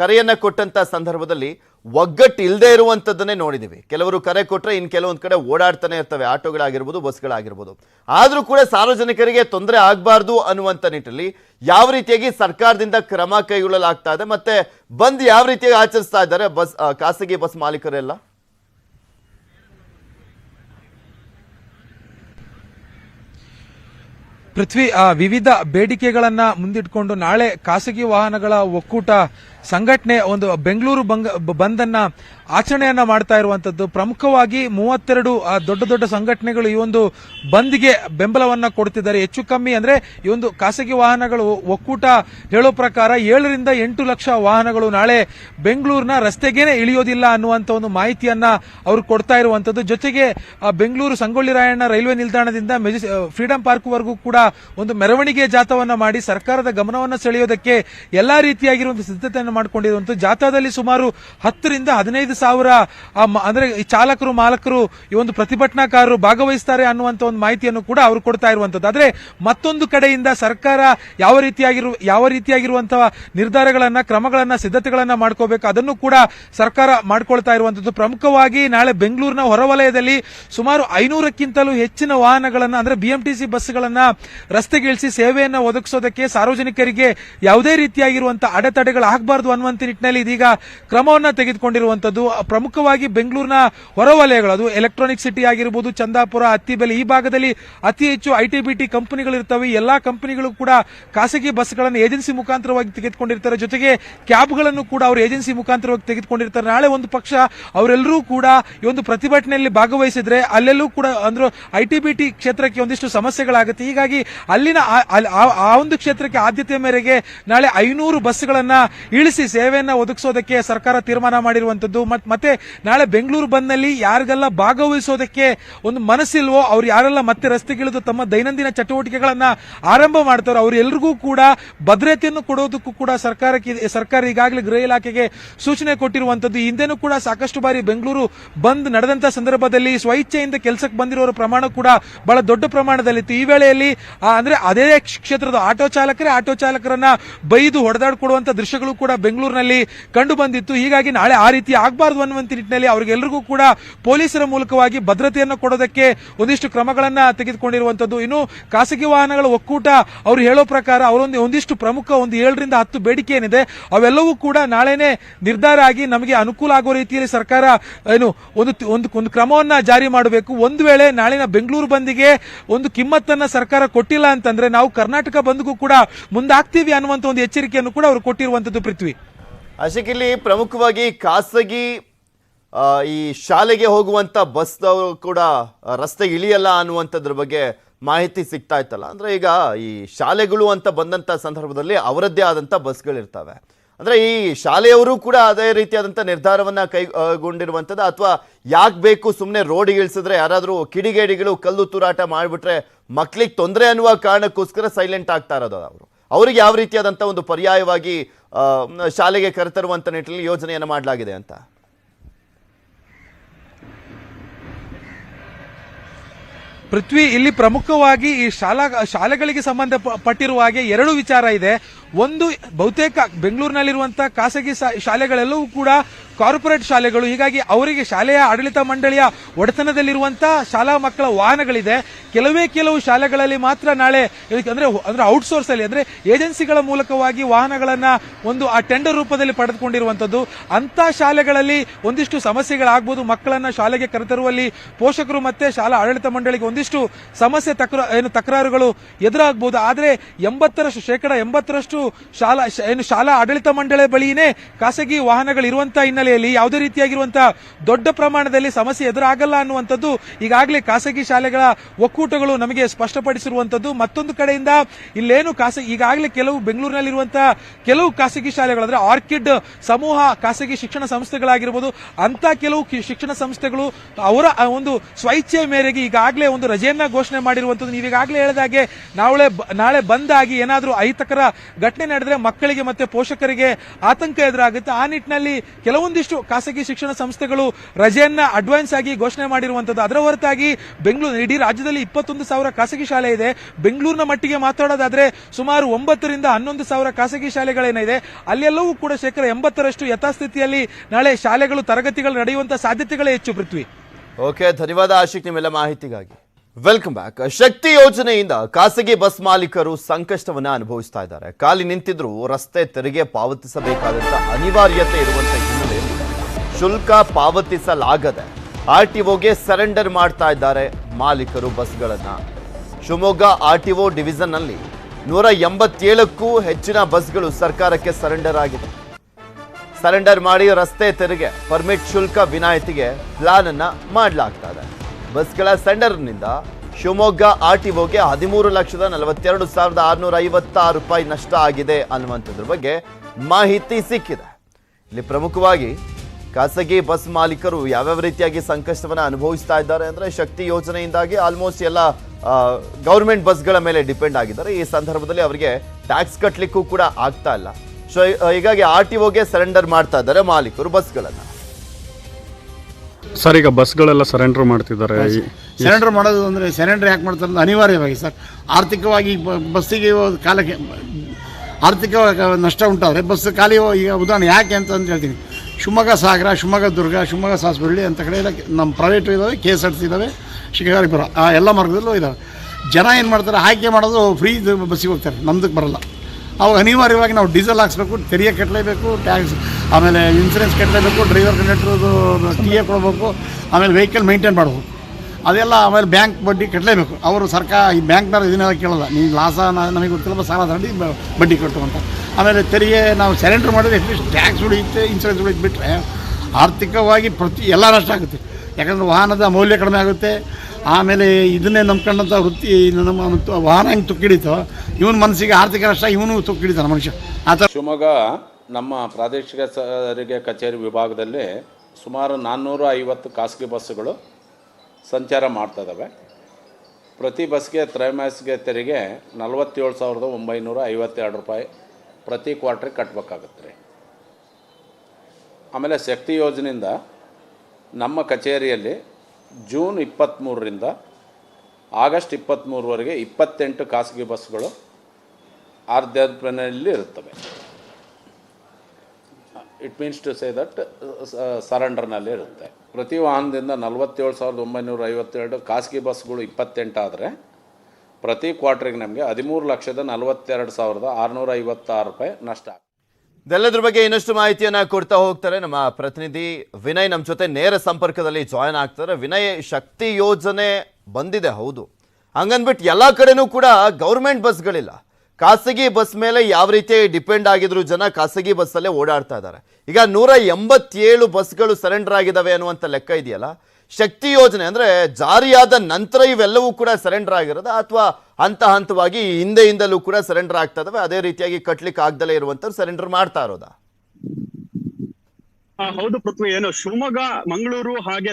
ಕರೆಯನ್ನು ಕೊಟ್ಟಂಥ ಸಂದರ್ಭದಲ್ಲಿ ಒಗ್ಗಟ್ಟು ಇಲ್ಲದೆ ಇರುವಂಥದ್ದನ್ನೇ ನೋಡಿದ್ದೀವಿ. ಕೆಲವರು ಕರೆ ಕೊಟ್ಟರೆ ಇನ್ನು ಕೆಲವೊಂದು ಕಡೆ ಓಡಾಡ್ತಾನೆ ಇರ್ತವೆ. ಆಟೋಗಳಾಗಿರ್ಬೋದು, ಬಸ್ಗಳಾಗಿರ್ಬೋದು. ಆದರೂ ಕೂಡ ಸಾರ್ವಜನಿಕರಿಗೆ ತೊಂದರೆ ಆಗಬಾರ್ದು ಅನ್ನುವಂಥ ನಿಟ್ಟಲ್ಲಿ ಯಾವ ರೀತಿಯಾಗಿ ಸರ್ಕಾರದಿಂದ ಕ್ರಮ ಕೈಗೊಳ್ಳಲಾಗ್ತಾ ಇದೆ. ಮತ್ತು ಬಂದ್ ಯಾವ ರೀತಿಯಾಗಿ ಆಚರಿಸ್ತಾ ಇದ್ದಾರೆ ಬಸ್ ಖಾಸಗಿ ಬಸ್ ಮಾಲೀಕರೆಲ್ಲ? ಪೃಥ್ವಿ ವಿವಿಧ ಬೇಡಿಕೆಗಳನ್ನ ಮುಂದಿಟ್ಕೊಂಡು ನಾಳೆ ಖಾಸಗಿ ವಾಹನಗಳ ಒಕ್ಕೂಟ ಸಂಘಟನೆ ಒಂದು ಬೆಂಗಳೂರು ಬಂಗ ಬಂದನ್ನ ಆಚರಣೆಯನ್ನ ಮಾಡ್ತಾ ಇರುವಂತದ್ದು. ಪ್ರಮುಖವಾಗಿ ಮೂವತ್ತೆರಡು ದೊಡ್ಡ ದೊಡ್ಡ ಸಂಘಟನೆಗಳು ಈ ಒಂದು ಬಂದ್ಗೆ ಬೆಂಬಲವನ್ನ ಕೊಡ್ತಿದ್ದಾರೆ. ಹೆಚ್ಚು ಕಮ್ಮಿ ಅಂದ್ರೆ ಈ ಒಂದು ಖಾಸಗಿ ವಾಹನಗಳು ಒಕ್ಕೂಟ ಹೇಳೋ ಪ್ರಕಾರ ಏಳರಿಂದ ಎಂಟು ಲಕ್ಷ ವಾಹನಗಳು ನಾಳೆ ಬೆಂಗಳೂರಿನ ರಸ್ತೆಗೇನೆ ಇಳಿಯೋದಿಲ್ಲ ಅನ್ನುವಂತ ಒಂದು ಮಾಹಿತಿಯನ್ನ ಅವರು ಕೊಡ್ತಾ ಇರುವಂತದ್ದು. ಜೊತೆಗೆ ಬೆಂಗಳೂರು ಸಂಗೊಳ್ಳಿ ರಾಯಣ್ಣ ರೈಲ್ವೆ ನಿಲ್ದಾಣದಿಂದ ಫ್ರೀಡಂ ಪಾರ್ಕ್ ವರೆಗೂ ಕೂಡ ಒಂದು ಮೆರವಣಿಗೆ ಜಾಥವನ್ನ ಮಾಡಿ ಸರ್ಕಾರದ ಗಮನವನ್ನು ಸೆಳೆಯೋದಕ್ಕೆ ಎಲ್ಲಾ ರೀತಿಯಾಗಿರುವಂತಹ ಸಿದ್ಧತೆಯನ್ನು ಮಾಡಿಕೊಂಡಿರುವಂತದ್ದು. ಜಾಥಾದಲ್ಲಿ ಸುಮಾರು ಹತ್ತರಿಂದ ಹದಿನೈದು ಸಾವಿರ ಅಂದ್ರೆ ಚಾಲಕರು, ಮಾಲಕರು, ಈ ಒಂದು ಪ್ರತಿಭಟನಾಕಾರರು ಭಾಗವಹಿಸ್ತಾರೆ ಅನ್ನುವಂತ ಒಂದು ಮಾಹಿತಿಯನ್ನು ಕೂಡ ಅವರು ಕೊಡ್ತಾ ಇರುವಂತದ್ದು. ಆದ್ರೆ ಮತ್ತೊಂದು ಕಡೆಯಿಂದ ಸರ್ಕಾರ ಯಾವ ರೀತಿಯಾಗಿರುವ ಯಾವ ರೀತಿಯಾಗಿರುವಂತಹ ನಿರ್ಧಾರಗಳನ್ನ, ಕ್ರಮಗಳನ್ನ, ಸಿದ್ಧತೆಗಳನ್ನ ಮಾಡ್ಕೋಬೇಕು, ಅದನ್ನು ಕೂಡ ಸರ್ಕಾರ ಮಾಡ್ಕೊಳ್ತಾ ಇರುವಂತದ್ದು. ಪ್ರಮುಖವಾಗಿ ನಾಳೆ ಬೆಂಗಳೂರಿನ ಹೊರವಲಯದಲ್ಲಿ ಸುಮಾರು ಐನೂರಕ್ಕಿಂತಲೂ ಹೆಚ್ಚಿನ ವಾಹನಗಳನ್ನ, ಅಂದ್ರೆ ಬಿಎಂಟಿಸಿ ಬಸ್ಗಳನ್ನ ರಸ್ತೆಗಿಳಿಸಿ ಸೇವೆಯನ್ನು ಒದಗಿಸೋದಕ್ಕೆ ಸಾರ್ವಜನಿಕರಿಗೆ ಯಾವುದೇ ರೀತಿಯಾಗಿರುವಂತಹ ಅಡೆತಡೆಗಳಾಗಬಾರದು ಅನ್ನುವಂತ ನಿಟ್ಟಿನಲ್ಲಿ ಇದೀಗ ಕ್ರಮವನ್ನ ತೆಗೆದುಕೊಂಡಿರುವಂತದ್ದು. ಪ್ರಮುಖವಾಗಿ ಬೆಂಗಳೂರಿನ ಹೊರವಲಯಗಳು, ಅದು ಎಲೆಕ್ಟ್ರಾನಿಕ್ ಸಿಟಿ ಆಗಿರಬಹುದು ಚಂದಾಪುರ, ಅತ್ತಿಬೆಲೆ, ಈ ಭಾಗದಲ್ಲಿ ಅತಿ ಹೆಚ್ಚು ಐಟಿ ಬಿಟಿ ಕಂಪನಿಗಳು ಇರ್ತವೆ ಈ ಎಲ್ಲಾ ಕಂಪನಿಗಳು ಕೂಡ ಖಾಸಗಿ ಬಸ್ಗಳನ್ನು ಏಜೆನ್ಸಿ ಮುಖಾಂತರವಾಗಿ ತೆಗೆದುಕೊಂಡಿರ್ತಾರೆ. ಜೊತೆಗೆ ಕ್ಯಾಬ್ಗಳನ್ನು ಕೂಡ ಅವರು ಏಜೆನ್ಸಿ ಮುಖಾಂತರವಾಗಿ ತೆಗೆದುಕೊಂಡಿರ್ತಾರೆ. ನಾಳೆ ಒಂದು ಪಕ್ಷ ಅವರೆಲ್ಲರೂ ಕೂಡ ಈ ಒಂದು ಪ್ರತಿಭಟನೆಯಲ್ಲಿ ಭಾಗವಹಿಸಿದ್ರೆ ಅಲ್ಲೆಲ್ಲೂ ಕೂಡ ಅಂದ್ರೆ ಐಟಿ ಬಿಟಿ ಕ್ಷೇತ್ರಕ್ಕೆ ಒಂದಿಷ್ಟು ಸಮಸ್ಯೆಗಳಾಗುತ್ತೆ. ಹೀಗಾಗಿ ಅಲ್ಲಿನ ಆ ಒಂದು ಕ್ಷೇತ್ರಕ್ಕೆ ಆದ್ಯತೆ ಮೇರೆಗೆ ನಾಳೆ ಐನೂರು ಬಸ್ಗಳನ್ನ ಇಳಿಸಿ ಸೇವೆಯನ್ನ ಒದಗಿಸೋದಕ್ಕೆ ಸರ್ಕಾರ ತೀರ್ಮಾನ ಮಾಡಿರುವಂತದ್ದು. ಮತ್- ಮತ್ತೆ ನಾಳೆ ಬೆಂಗಳೂರು ಬಂದ್ನಲ್ಲಿ ಯಾರಿಗೆಲ್ಲ ಭಾಗವಹಿಸೋದಕ್ಕೆ ಒಂದು ಮನಸ್ಸಿಲ್ವೋ ಅವ್ರು ಯಾರೆಲ್ಲ ಮತ್ತೆ ರಸ್ತೆಗಿಳಿದು ತಮ್ಮ ದೈನಂದಿನ ಚಟುವಟಿಕೆಗಳನ್ನ ಆರಂಭ ಮಾಡ್ತಾರೋ ಅವರೆಲ್ಲರಿಗೂ ಕೂಡ ಭದ್ರತೆಯನ್ನು ಕೊಡೋದಕ್ಕೂ ಕೂಡ ಸರ್ಕಾರಕ್ಕೆ, ಸರ್ಕಾರ ಈಗಾಗಲೇ ಗೃಹ ಇಲಾಖೆಗೆ ಸೂಚನೆ ಕೊಟ್ಟಿರುವಂತದ್ದು. ಹಿಂದೆನೂ ಕೂಡ ಸಾಕಷ್ಟು ಬಾರಿ ಬೆಂಗಳೂರು ಬಂದ್ ನಡೆದಂತ ಸಂದರ್ಭದಲ್ಲಿ ಸ್ವಇಚ್ಛೆಯಿಂದ ಕೆಲಸಕ್ಕೆ ಬಂದಿರೋರ ಪ್ರಮಾಣ ಕೂಡ ಬಹಳ ದೊಡ್ಡ ಪ್ರಮಾಣದಲ್ಲಿತ್ತು. ಈ ವೇಳೆಯಲ್ಲಿ ಅಂದ್ರೆ ಅದೇ ಕ್ಷೇತ್ರದ ಆಟೋ ಚಾಲಕರೇ ಆಟೋ ಚಾಲಕರನ್ನ ಬೈದು ಹೊಡೆದಾಡ್ಕೊಡುವಂತ ದೃಶ್ಯಗಳು ಕೂಡ ಬೆಂಗಳೂರಿನಲ್ಲಿ ಕಂಡು ಬಂದಿತ್ತು. ಹೀಗಾಗಿ ನಾಳೆ ಆ ರೀತಿ ಆಗಬಾರದು ಅನ್ನುವಂತ ನಿಟ್ಟಿನಲ್ಲಿ ಅವರಿಗೆಲ್ಲರಿಗೂ ಕೂಡ ಪೊಲೀಸರ ಮೂಲಕವಾಗಿ ಭದ್ರತೆಯನ್ನು ಕೊಡೋದಕ್ಕೆ ಒಂದಿಷ್ಟು ಕ್ರಮಗಳನ್ನು ತೆಗೆದುಕೊಂಡಿರುವಂತದ್ದು. ಇನ್ನು ಖಾಸಗಿ ವಾಹನಗಳ ಒಕ್ಕೂಟ, ಅವರು ಹೇಳೋ ಪ್ರಕಾರ ಅವರೊಂದು ಒಂದಿಷ್ಟು ಪ್ರಮುಖ ಒಂದು ಏಳರಿಂದ ಹತ್ತು ಬೇಡಿಕೆ ಏನಿದೆ, ಅವೆಲ್ಲವೂ ಕೂಡ ನಾಳೆನೆ ನಿರ್ಧಾರ ಆಗಿ ನಮಗೆ ಅನುಕೂಲ ಆಗೋ ರೀತಿಯಲ್ಲಿ ಸರ್ಕಾರ, ಏನು, ಒಂದು ಒಂದು ಒಂದು ಕ್ರಮವನ್ನ ಜಾರಿ ಮಾಡಬೇಕು. ಒಂದು ವೇಳೆ ನಾಳಿನ ಬೆಂಗಳೂರು ಬಂದಿಗೆ ಒಂದು ಕಿಮ್ಮತ್ತನ್ನ ಸರ್ಕಾರ ಕೊಟ್ಟಿಲ್ಲ ಅಂತಂದ್ರೆ ನಾವು ಕರ್ನಾಟಕ ಬಂದ್ಗೂ ಕೂಡ ಮುಂದಾಗ್ತೀವಿ ಅನ್ನುವಂತ ಒಂದು ಎಚ್ಚರಿಕೆಯನ್ನು ಕೂಡ ಅವರು ಕೊಟ್ಟಿರುವಂತದ್ದು ಪೃಥ್ವಿ. ಅಶಿಕ್ ಇಲ್ಲಿ ಪ್ರಮುಖವಾಗಿ ಖಾಸಗಿ ಈ ಶಾಲೆಗೆ ಹೋಗುವಂತ ಬಸ್ ಕೂಡ ರಸ್ತೆಗೆ ಇಳಿಯಲ್ಲ ಅನ್ನುವಂಥದ್ರ ಬಗ್ಗೆ ಮಾಹಿತಿ ಸಿಗ್ತಾ ಇತ್ತಲ್ಲ. ಅಂದ್ರೆ ಈಗ ಈ ಶಾಲೆಗಳು ಅಂತ ಬಂದಂಥ ಸಂದರ್ಭದಲ್ಲಿ ಅವರದ್ದೇ ಆದಂತ ಬಸ್ಗಳಿರ್ತವೆ ಅಂದ್ರೆ ಈ ಶಾಲೆಯವರು ಕೂಡ ಅದೇ ರೀತಿಯಾದಂಥ ನಿರ್ಧಾರವನ್ನ ಕೈಗೊಂಡಿರುವಂಥದ್ದು ಅಥವಾ ಯಾಕೆ ಬೇಕು ಸುಮ್ಮನೆ ರೋಡ್ ಇಳಿಸಿದ್ರೆ ಯಾರಾದರೂ ಕಿಡಿಗೇಡಿಗಳು ಕಲ್ಲು ತೂರಾಟ ಮಾಡಿಬಿಟ್ರೆ ಮಕ್ಳಿಗೆ ತೊಂದರೆ ಅನ್ನುವ ಕಾರಣಕ್ಕೋಸ್ಕರ ಸೈಲೆಂಟ್ ಆಗ್ತಾ ಇರೋದು ಅವರು. ಅವರಿಗೆ ಯಾವ ರೀತಿಯಾದಂಥ ಒಂದು ಪರ್ಯಾಯವಾಗಿ ಶಾಲೆಗೆ ಕರೆತರುವಂಥ ನಿಟ್ಟಿನಲ್ಲಿ ಯೋಜನೆಯನ್ನು ಮಾಡಲಾಗಿದೆ ಅಂತ? ಪೃಥ್ವಿ, ಇಲ್ಲಿ ಪ್ರಮುಖವಾಗಿ ಈ ಶಾಲಾ, ಶಾಲೆಗಳಿಗೆ ಸಂಬಂಧಪಟ್ಟಿರುವ ಹಾಗೆ ಎರಡು ವಿಚಾರ ಇದೆ. ಒಂದು ಬಹುತೇಕ ಬೆಂಗಳೂರಿನಲ್ಲಿರುವಂತಹ ಖಾಸಗಿ ಶಾಲೆಗಳೆಲ್ಲವೂ ಕೂಡ ಕಾರ್ಪೊರೇಟ್ ಶಾಲೆಗಳು, ಹೀಗಾಗಿ ಅವರಿಗೆ ಶಾಲೆಯ ಆಡಳಿತ ಮಂಡಳಿಯ ಒಡೆತನದಲ್ಲಿರುವಂತಹ ಶಾಲಾ ಮಕ್ಕಳ ವಾಹನಗಳಿದೆ. ಕೆಲವೇ ಕೆಲವು ಶಾಲೆಗಳಲ್ಲಿ ಮಾತ್ರ ನಾಳೆ, ಅಂದ್ರೆ ಅಂದ್ರೆ ಔಟ್ಸೋರ್ಸ್ ಅಲ್ಲಿ, ಅಂದ್ರೆ ಏಜೆನ್ಸಿಗಳ ಮೂಲಕವಾಗಿ ವಾಹನಗಳನ್ನ ಒಂದು ಆ ಟೆಂಡರ್ ರೂಪದಲ್ಲಿ ಪಡೆದುಕೊಂಡಿರುವಂತದ್ದು. ಅಂತ ಶಾಲೆಗಳಲ್ಲಿ ಒಂದಿಷ್ಟು ಸಮಸ್ಯೆಗಳಾಗಬಹುದು ಮಕ್ಕಳನ್ನ ಶಾಲೆಗೆ ಕರೆತರುವಲ್ಲಿ ಪೋಷಕರು ಮತ್ತೆ ಶಾಲಾ ಆಡಳಿತ ಮಂಡಳಿಗೆ ಒಂದಿಷ್ಟು ಸಮಸ್ಯೆ ತಕ್ರ, ಏನು ತಕರಾರುಗಳು ಎದುರಾಗಬಹುದು ಆದ್ರೆ ಎಂಬತ್ತರಷ್ಟು ಶೇಕಡ ಎಂಬತ್ತರಷ್ಟು ಸಾಕಷ್ಟು ಶಾಲಾ ಏನು ಶಾಲಾ ಆಡಳಿತ ಮಂಡಳಿ ಬಳಿಯೇ ಖಾಸಗಿ ವಾಹನಗಳು ಇರುವಂತಹ ಹಿನ್ನೆಲೆಯಲ್ಲಿ ಯಾವುದೇ ರೀತಿಯಾಗಿರುವಂತಹ ದೊಡ್ಡ ಪ್ರಮಾಣದಲ್ಲಿ ಸಮಸ್ಯೆ ಎದುರಾಗಲ್ಲ ಅನ್ನುವಂಥದ್ದು ಈಗಾಗಲೇ ಖಾಸಗಿ ಶಾಲೆಗಳ ಒಕ್ಕೂಟಗಳು ನಮಗೆ ಸ್ಪಷ್ಟಪಡಿಸಿರುವಂತದ್ದು ಮತ್ತೊಂದು ಕಡೆಯಿಂದ ಇಲ್ಲೇನು ಖಾಸಗಿ ಈಗಾಗಲೇ ಕೆಲವು ಬೆಂಗಳೂರಿನಲ್ಲಿರುವಂತಹ ಕೆಲವು ಖಾಸಗಿ ಶಾಲೆಗಳು ಆರ್ಕಿಡ್ ಸಮೂಹ ಖಾಸಗಿ ಶಿಕ್ಷಣ ಸಂಸ್ಥೆಗಳಾಗಿರ್ಬೋದು ಅಂತ ಕೆಲವು ಶಿಕ್ಷಣ ಸಂಸ್ಥೆಗಳು ಅವರ ಒಂದು ಸ್ವೈಚ್ಛೆಯ ಮೇರೆಗೆ ಈಗಾಗಲೇ ಒಂದು ರಜೆಯನ್ನ ಘೋಷಣೆ ಮಾಡಿರುವಂತದ್ದು ನೀವೀಗಾಗಲೇ ಹೇಳಿದಾಗೆ ನಾಳೆ ನಾಳೆ ಬಂದಾಗಿ ಏನಾದರೂ ಅಹಿತಕರ ಘಟನೆ ನಡೆದ್ರೆ ಮಕ್ಕಳಿಗೆ ಮತ್ತೆ ಪೋಷಕರಿಗೆ ಆತಂಕ ಎದುರಾಗುತ್ತೆ. ಆ ನಿಟ್ಟಿನಲ್ಲಿ ಕೆಲವೊಂದಿಷ್ಟು ಖಾಸಗಿ ಶಿಕ್ಷಣ ಸಂಸ್ಥೆಗಳು ರಜೆಯನ್ನ ಅಡ್ವಾನ್ಸ್ ಆಗಿ ಘೋಷಣೆ ಮಾಡಿರುವಂತದ್ದು. ಅದರ ಹೊರತಾಗಿ ಬೆಂಗಳೂರು, ಇಡೀ ರಾಜ್ಯದಲ್ಲಿ ಇಪ್ಪತ್ತೊಂದು ಸಾವಿರ ಖಾಸಗಿ ಶಾಲೆ ಇದೆ. ಬೆಂಗಳೂರಿನ ಮಟ್ಟಿಗೆ ಮಾತಾಡೋದಾದ್ರೆ ಸುಮಾರು ಒಂಬತ್ತರಿಂದ ಹನ್ನೊಂದು ಸಾವಿರ ಖಾಸಗಿ ಶಾಲೆಗಳೇನಿದೆ. ಅಲ್ಲೆಲ್ಲವೂ ಕೂಡ ಶೇಕಡ ಎಂಬತ್ತರಷ್ಟು ಯಥಾಸ್ಥಿತಿಯಲ್ಲಿ ನಾಳೆ ಶಾಲೆಗಳು, ತರಗತಿಗಳು ನಡೆಯುವಂತಹ ಸಾಧ್ಯತೆಗಳೇ ಹೆಚ್ಚು, ಪೃಥ್ವಿ. ಓಕೆ, ಧನ್ಯವಾದ ಆಶಿಕ್ ನಿಮ್ಮೆಲ್ಲ ಮಾಹಿತಿಗಾಗಿ. ವೆಲ್ಕಮ್ ಬ್ಯಾಕ್ ಶಕ್ತಿ ಯೋಜನೆಯಿಂದ ಖಾಸಗಿ ಬಸ್ ಮಾಲೀಕರು ಸಂಕಷ್ಟವನ್ನ ಅನುಭವಿಸ್ತಾ ಇದ್ದಾರೆ. ಖಾಲಿ ನಿಂತಿದ್ರು ರಸ್ತೆ ತೆರಿಗೆ ಪಾವತಿಸಬೇಕಾದಂತ ಅನಿವಾರ್ಯತೆ ಇರುವಂತ ಹಿನ್ನೆಲೆಯಲ್ಲಿ ಶುಲ್ಕ ಪಾವತಿಸಲಾಗದೆ ಆರ್ ಟಿ ಸರೆಂಡರ್ ಮಾಡ್ತಾ ಇದ್ದಾರೆ ಮಾಲೀಕರು ಬಸ್ಗಳನ್ನ. ಶಿವಮೊಗ್ಗ ಆರ್ ಟಿ ಒ ಡಿವಿಷನ್ನಲ್ಲಿ ನೂರ ಎಂಬತ್ತೇಳಕ್ಕೂ ಹೆಚ್ಚಿನ ಬಸ್ಗಳು ಸರ್ಕಾರಕ್ಕೆ ಸರೆಂಡರ್ ಆಗಿದೆ. ಸರೆಂಡರ್ ಮಾಡಿ ರಸ್ತೆ ತೆರಿಗೆ ಪರ್ಮಿಟ್ ಶುಲ್ಕ ವಿನಾಯಿತಿಗೆ ಪ್ಲಾನ್ ಅನ್ನ ಮಾಡಲಾಗ್ತಾ ಇದೆ. ಬಸ್ಗಳ ಸೆಂಡರ್ನಿಂದ ಶಿವಮೊಗ್ಗ ಆರ್ ಟಿ ಒಗೆ ಹದಿಮೂರು ಲಕ್ಷದ ನಲವತ್ತೆರಡು ಸಾವಿರದ ಆರುನೂರ ಐವತ್ತಾರು ರೂಪಾಯಿ ನಷ್ಟ ಆಗಿದೆ ಅನ್ನುವಂಥದ್ರ ಬಗ್ಗೆ ಮಾಹಿತಿ ಸಿಕ್ಕಿದೆ. ಇಲ್ಲಿ ಪ್ರಮುಖವಾಗಿ ಖಾಸಗಿ ಬಸ್ ಮಾಲೀಕರು ಯಾವ್ಯಾವ ರೀತಿಯಾಗಿ ಸಂಕಷ್ಟವನ್ನು ಅನುಭವಿಸ್ತಾ ಇದ್ದಾರೆ ಅಂದರೆ ಶಕ್ತಿ ಯೋಜನೆಯಿಂದಾಗಿ ಆಲ್ಮೋಸ್ಟ್ ಎಲ್ಲ ಗೌರ್ಮೆಂಟ್ ಬಸ್ಗಳ ಮೇಲೆ ಡಿಪೆಂಡ್ ಆಗಿದ್ದಾರೆ. ಈ ಸಂದರ್ಭದಲ್ಲಿ ಅವರಿಗೆ ಟ್ಯಾಕ್ಸ್ ಕಟ್ಟಲಿಕ್ಕೂ ಕೂಡ ಆಗ್ತಾ ಇಲ್ಲ. ಸೊ ಹೀಗಾಗಿ ಆರ್ ಟಿ ಒಗೆ ಸರೆಂಡರ್ ಮಾಡ್ತಾ ಇದ್ದಾರೆ ಮಾಲೀಕರು ಬಸ್ಗಳನ್ನು. ಸರ್ ಈಗ ಬಸ್ಗಳೆಲ್ಲ ಸರೆಂಡರ್ ಮಾಡ್ತಿದ್ದಾರೆ. ಸರೆಂಡರ್ ಮಾಡೋದು ಅಂದರೆ ಸರೆಂಡರ್ ಯಾಕೆ ಮಾಡ್ತಾರೆ ಅಂದ್ರೆ ಅನಿವಾರ್ಯವಾಗಿ ಸರ್. ಆರ್ಥಿಕವಾಗಿ ಬಸ್ಸಿಗೆ ಕಾಲಕ್ಕೆ ಆರ್ಥಿಕ ನಷ್ಟ ಉಂಟಾದರೆ ಬಸ್ ಖಾಲಿ ಈಗ ಉದಾಹರಣೆ ಯಾಕೆ ಅಂತ ಅಂತ ಹೇಳ್ತೀನಿ. ಶಿವಮೊಗ್ಗ ಸಾಗರ ಶಿವಮೊಗ್ಗ ದುರ್ಗ ಶಿವಮೊಗ್ಗ ಸಾಸಬಳ್ಳಿ ಅಂತ ಕಡೆ ಎಲ್ಲ ನಮ್ಮ ಪ್ರೈವೇಟ್ ಇದ್ದಾವೆ ಕೆ ಎಸ್ ಆರ್ ಟಿ ಇದ್ದಾವೆ ಶಿಕಾರಿಪುರ ಆ ಎಲ್ಲ ಮಾರ್ಗದಲ್ಲೂ ಇದ್ದಾವೆ ಜನ ಏನು ಮಾಡ್ತಾರೆ ಆಯ್ಕೆ ಮಾಡೋದು ಫ್ರೀ ಬಸ್ಸಿಗೆ ಹೋಗ್ತಾರೆ. ನಮ್ದಕ್ಕೆ ಬರಲ್ಲ. ಅವಾಗ ಅನಿವಾರ್ಯವಾಗಿ ನಾವು ಡೀಸೆಲ್ ಹಾಕ್ಸ್ಬೇಕು ತೆರಿಗೆ ಕಟ್ಟಲೇಬೇಕು ಟ್ಯಾಕ್ಸ್ ಆಮೇಲೆ ಇನ್ಸೂರೆನ್ಸ್ ಕಟ್ಟಲೇಬೇಕು ಡ್ರೈವರ್ ಕಂಡಕ್ಟ್ರದು ಟಿ ಎ ಕೊಡಬೇಕು, ಆಮೇಲೆ ವೆಹಿಕಲ್ ಮೈಂಟೈನ್ ಮಾಡಬೇಕು. ಅದೆಲ್ಲ ಆಮೇಲೆ ಬ್ಯಾಂಕ್ ಬಡ್ಡಿ ಕಟ್ಟಲೇಬೇಕು ಅವರು ಸರ್ಕಾರ, ಈ ಬ್ಯಾಂಕ್ನವ್ರು ಇದನ್ನೆಲ್ಲ ಕೇಳಲ್ಲ. ನೀವು ಲಾಸ ನಮಗೆ ಗೊತ್ತಿಲ್ಲ ಸಾಲ ತಗೊಂಡು ಬಡ್ಡಿ ಕಟ್ಟು ಅಂತ. ಆಮೇಲೆ ತೆರಿಗೆ ನಾವು ಸರೆಂಡರ್ ಮಾಡಿದ್ರೆ ಅಟ್ಲೀಸ್ಟ್ ಟ್ಯಾಕ್ಸ್ ಉಳಿಯುತ್ತೆ ಇನ್ಸೂರೆನ್ಸ್ ಉಳಿದು ಬಿಟ್ಟರೆ ಆರ್ಥಿಕವಾಗಿ ಪ್ರತಿ ಎಲ್ಲ ನಷ್ಟ ಆಗುತ್ತೆ. ಯಾಕಂದರೆ ವಾಹನದ ಮೌಲ್ಯ ಕಡಿಮೆ ಆಗುತ್ತೆ. ಆಮೇಲೆ ಇದನ್ನೇ ನಂಬ್ಕೊಂಡಂಥ ವೃತ್ತಿ ನಮ್ಮ ವಾಹನ ಹೆಂಗೆ ತುಕ್ಕಿಡಿತೋ ಇವನ ಮನಸ್ಸಿಗೆ ಆರ್ಥಿಕ ನಷ್ಟ, ಇವನು ತುಕ್ಕಿಡಿತಾನೆ ಮನುಷ್ಯ. ಆ ಥರ ಶಿವಮೊಗ್ಗ ನಮ್ಮ ಪ್ರಾದೇಶಿಕ ಸಾರಿಗೆ ಕಚೇರಿ ವಿಭಾಗದಲ್ಲಿ ಸುಮಾರು ನಾನ್ನೂರ ಐವತ್ತು ಖಾಸಗಿ ಬಸ್ಸುಗಳು ಸಂಚಾರ ಮಾಡ್ತಾ ಇದ್ದಾವೆ ಪ್ರತಿ ಬಸ್ಗೆ ತ್ರೈಮಾಸಿಕ ತೆರಿಗೆ ನಲವತ್ತೇಳು ಸಾವಿರದ ಒಂಬೈನೂರ ಐವತ್ತೆರಡು ರೂಪಾಯಿ ಪ್ರತಿ ಕ್ವಾರ್ಟ್ರಿಗೆ ಕಟ್ಟಬೇಕಾಗತ್ತೆ ರೀ. ಆಮೇಲೆ ಶಕ್ತಿ ಯೋಜನೆಯಿಂದ ನಮ್ಮ ಕಚೇರಿಯಲ್ಲಿ ಜೂನ್ ಇಪ್ಪತ್ತ್ಮೂರರಿಂದ ಆಗಸ್ಟ್ ಇಪ್ಪತ್ತ್ಮೂರವರೆಗೆ ಇಪ್ಪತ್ತೆಂಟು ಖಾಸಗಿ ಬಸ್ಗಳು ಆರ್ಧ್ಯಾಪನೆಯಲ್ಲಿ ಇರುತ್ತವೆ. It means to say that ಸರೆಂಡರ್ನಲ್ಲಿ ಇರುತ್ತೆ. ಪ್ರತಿ ವಾಹನದಿಂದ ನಲವತ್ತೇಳು ಸಾವಿರದ ಒಂಬೈನೂರ ಐವತ್ತೆರಡು ಖಾಸಗಿ ಬಸ್ಗಳು ಇಪ್ಪತ್ತೆಂಟಾದರೆ, ಪ್ರತಿ ಕ್ವಾರ್ಟ್ರಿಗೆ ನಮಗೆ ಹದಿಮೂರು ಲಕ್ಷದ ನಲವತ್ತೆರಡು ಸಾವಿರದ ಆರುನೂರ ಐವತ್ತಾರು ರೂಪಾಯಿ ನಷ್ಟ. ಇದೆಲ್ಲದ್ರ ಬಗ್ಗೆ ಇನ್ನಷ್ಟು ಮಾಹಿತಿಯನ್ನ ಕೊಡ್ತಾ ಹೋಗ್ತಾರೆ ನಮ್ಮ ಪ್ರತಿನಿಧಿ ವಿನಯ್. ನಮ್ಮ ಜೊತೆ ನೇರ ಸಂಪರ್ಕದಲ್ಲಿ ಜಾಯ್ನ್ ಆಗ್ತಾರೆ. ವಿನಯ್, ಶಕ್ತಿ ಯೋಜನೆ ಬಂದಿದೆ, ಹೌದು. ಹಂಗನ್ಬಿಟ್ಟು ಎಲ್ಲ ಕಡೆನೂ ಕೂಡ ಗೌರ್ಮೆಂಟ್ ಬಸ್ಗಳಿಲ್ಲ. ಖಾಸಗಿ ಬಸ್ ಮೇಲೆ ಯಾವ ರೀತಿ ಡಿಪೆಂಡ್ ಆಗಿದ್ರು ಜನ ಖಾಸಗಿ ಬಸ್ಸಲ್ಲೇ ಓಡಾಡ್ತಾ ಇದ್ದಾರೆ. ಈಗ ನೂರ ಎಂಬತ್ತೇಳು ಬಸ್ಗಳು ಸರೆಂಡರ್ ಆಗಿದಾವೆ ಅನ್ನುವಂಥ ಲೆಕ್ಕ ಇದೆಯಲ್ಲ? ಶಕ್ತಿ ಯೋಜನೆ ಅಂದ್ರೆ ಜಾರಿಯಾದ ನಂತರ ಇವೆಲ್ಲವೂ ಕೂಡ ಸರೆಂಡರ್ ಆಗಿರೋದ? ಅಥವಾ ಹಂತ ಹಂತವಾಗಿ ಹಿಂದೆಯಿಂದಲೂ ಕೂಡ ಸರೆಂಡರ್ ಆಗ್ತಾ ಇದಾವೆ? ಅದೇ ರೀತಿಯಾಗಿ ಕಟ್ಲಿಕ್ಕೆ ಆಗ್ದಲೇ ಇರುವಂಥವ್ರು ಸರೆಂಡರ್ ಮಾಡ್ತಾ ಇರೋದಾ? ಹೌದು ಪೃಥ್ವಿ. ಏನು, ಶಿವಮೊಗ್ಗ, ಮಂಗಳೂರು ಹಾಗೆ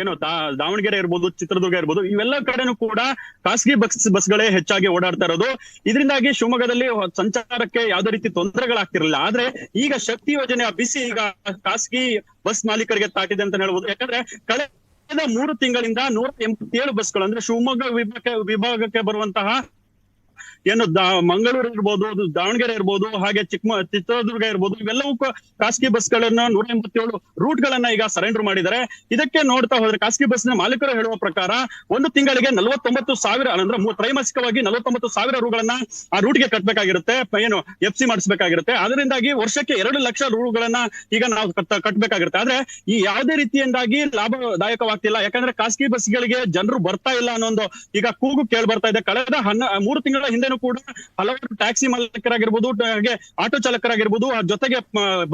ಏನು ದಾವಣಗೆರೆ ಇರ್ಬೋದು, ಚಿತ್ರದುರ್ಗ ಇರ್ಬೋದು, ಇವೆಲ್ಲ ಕಡೆನೂ ಕೂಡ ಖಾಸಗಿ ಬಸ್, ಬಸ್ಗಳೇ ಹೆಚ್ಚಾಗಿ ಓಡಾಡ್ತಾ ಇರೋದು. ಇದರಿಂದಾಗಿ ಶಿವಮೊಗ್ಗದಲ್ಲಿ ಸಂಚಾರಕ್ಕೆ ಯಾವುದೇ ರೀತಿ ತೊಂದರೆಗಳಾಗ್ತಿರಲಿಲ್ಲ. ಆದ್ರೆ ಈಗ ಶಕ್ತಿ ಯೋಜನೆಯ ಬಿಸಿ ಈಗ ಖಾಸಗಿ ಬಸ್ ಮಾಲೀಕರಿಗೆ ತಾಟಿದೆ ಅಂತ ಹೇಳ್ಬೋದು. ಯಾಕಂದ್ರೆ ಕಳೆದ ಮೂರು ತಿಂಗಳಿಂದ ನೂರ ಎಂಬತ್ತೇಳು ಬಸ್ಗಳು ಅಂದ್ರೆ ಶಿವಮೊಗ್ಗ ವಿಭಾಗಕ್ಕೆ ವಿಭಾಗಕ್ಕೆ ಬರುವಂತಹ ಏನು ಮಂಗಳೂರು ಇರ್ಬೋದು, ದಾವಣಗೆರೆ ಇರ್ಬೋದು, ಹಾಗೆ ಚಿಕ್ಕಮ ಚಿತ್ರದುರ್ಗ ಇರ್ಬೋದು, ಇವೆಲ್ಲವೂ ಖಾಸಗಿ ಬಸ್ ಬಸ್ಗಳನ್ನ ನೂರ ಎಂಬತ್ತೇಳು ರೂಟ್ ಗಳನ್ನ ಈಗ ಸರೆಂಡರ್ ಮಾಡಿದ್ದಾರೆ. ಇದಕ್ಕೆ ನೋಡ್ತಾ ಹೋದ್ರೆ ಖಾಸಗಿ ಬಸ್ನ ಮಾಲೀಕರು ಹೇಳುವ ಪ್ರಕಾರ ಒಂದು ತಿಂಗಳಿಗೆ ನಲವತ್ತೊಂಬತ್ತು ಸಾವಿರ, ಅಂದ್ರೆ ತ್ರೈಮಾಸಿಕವಾಗಿ ನಲವತ್ತೊಂಬತ್ತು ಸಾವಿರ ರೂಗಳನ್ನ ಆ ರೂಟ್ಗೆ ಕಟ್ಟಬೇಕಾಗಿರುತ್ತೆ ಏನು ಎಫ್ ಸಿ ಮಾಡಿಸ್ಬೇಕಾಗಿರುತ್ತೆ. ಅದರಿಂದಾಗಿ ವರ್ಷಕ್ಕೆ ಎರಡು ಲಕ್ಷ ರೂಗಳನ್ನ ಈಗ ನಾವು ಕಟ್ಟ- ಕಟ್ಟಬೇಕಾಗಿರುತ್ತೆ ಆದ್ರೆ ಈ ಯಾವುದೇ ರೀತಿಯಿಂದಾಗಿ ಲಾಭದಾಯಕವಾಗ್ತಿಲ್ಲ. ಯಾಕಂದ್ರೆ ಖಾಸಗಿ ಬಸ್ಗಳಿಗೆ ಜನರು ಬರ್ತಾ ಇಲ್ಲ ಅನ್ನೋ ಒಂದು ಈಗ ಕೂಗು ಕೇಳಿ ಬರ್ತಾ ಇದೆ. ಕಳೆದ ಹನ್ನ, ಮೂರು ತಿಂಗಳ ಕಡೆನೂ ಕೂಡ ಹಲವಾರು ಟ್ಯಾಕ್ಸಿ ಮಾಲೀಕರಾಗಿರ್ಬೋದು ಹಾಗೆ ಆಟೋ ಚಾಲಕರಾಗಿರ್ಬೋದು ಜೊತೆಗೆ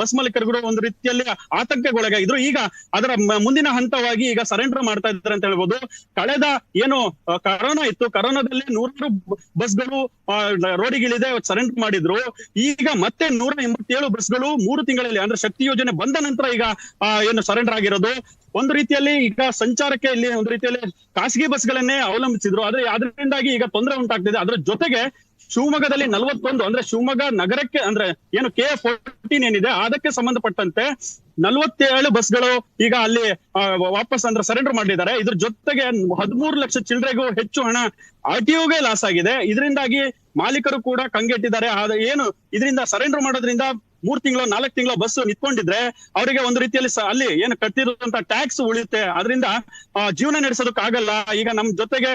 ಬಸ್ ಬಸ್ ಕೂಡ ಒಂದು ರೀತಿಯಲ್ಲಿ ಆತಂಕಗೊಳಗಾಗಿದ್ರು. ಈಗ ಅದರ ಮುಂದಿನ ಹಂತವಾಗಿ ಈಗ ಸರೆಂಡರ್ ಮಾಡ್ತಾ ಇದ್ದಾರೆ ಅಂತ ಹೇಳ್ಬೋದು. ಕಳೆದ ಏನು ಕರೋನಾ ಇತ್ತು. ಕರೋನಾದಲ್ಲಿ ನೂರಾರು ಬಸ್ಗಳು ರೋಡಿಗಿಳಿದೆ ಸರೆಂಡರ್ ಮಾಡಿದ್ರು. ಈಗ ಮತ್ತೆ ನೂರ ಎಂಬತ್ತೇಳು ಬಸ್ಗಳು ಮೂರು ತಿಂಗಳಲ್ಲಿ, ಅಂದ್ರೆ ಶಕ್ತಿ ಯೋಜನೆ ಬಂದ ನಂತರ ಈಗ ಏನು ಸರೆಂಡರ್ ಆಗಿರೋದು. ಒಂದು ರೀತಿಯಲ್ಲಿ ಈಗ ಸಂಚಾರಕ್ಕೆ ಇಲ್ಲಿ ಒಂದು ರೀತಿಯಲ್ಲಿ ಖಾಸಗಿ ಬಸ್ಗಳನ್ನೇ ಅವಲಂಬಿಸಿದ್ರು. ಆದ್ರೆ ಅದರಿಂದಾಗಿ ಈಗ ತೊಂದರೆ ಉಂಟಾಗ್ತಿದೆ. ಅದ್ರ ಜೊತೆಗೆ ಶಿವಮೊಗ್ಗದಲ್ಲಿ ನಲವತ್ತೊಂದು ಅಂದ್ರೆ ಶಿವಮೊಗ್ಗ ನಗರಕ್ಕೆ ಅಂದ್ರೆ ಏನು ಕೆ ಫೋರ್ಟೀನ್ ಏನಿದೆ, ಅದಕ್ಕೆ ಸಂಬಂಧಪಟ್ಟಂತೆ ನಲವತ್ತೇಳು ಬಸ್ಗಳು ಈಗ ಅಲ್ಲಿ ವಾಪಸ್ ಅಂದ್ರೆ ಸರೆಂಡರ್ ಮಾಡಿದ್ದಾರೆ. ಇದ್ರ ಜೊತೆಗೆ ಹದಿಮೂರು ಲಕ್ಷ ಚಿಲ್ಲರೆಗೂ ಹೆಚ್ಚು ಹಣ ಆರ್ ಟಿ ಲಾಸ್ ಆಗಿದೆ. ಇದರಿಂದಾಗಿ ಮಾಲೀಕರು ಕೂಡ ಕಂಗೆಟ್ಟಿದ್ದಾರೆ. ಏನು, ಇದರಿಂದ ಸರೆಂಡರ್ ಮಾಡೋದ್ರಿಂದ ಮೂರ್ ತಿಂಗಳು, ನಾಲ್ಕು ತಿಂಗಳು ಬಸ್ ನಿಂತ್ಕೊಂಡಿದ್ರೆ ಅವರಿಗೆ ಒಂದು ರೀತಿಯಲ್ಲಿ ಅಲ್ಲಿ ಏನು ಕಟ್ಟಿರುವಂತ ಟ್ಯಾಕ್ಸ್ ಉಳಿಯುತ್ತೆ. ಅದರಿಂದ ಜೀವನ ನಡೆಸೋದಕ್ಕಾಗಲ್ಲ. ಈಗ ನಮ್ ಜೊತೆಗೆ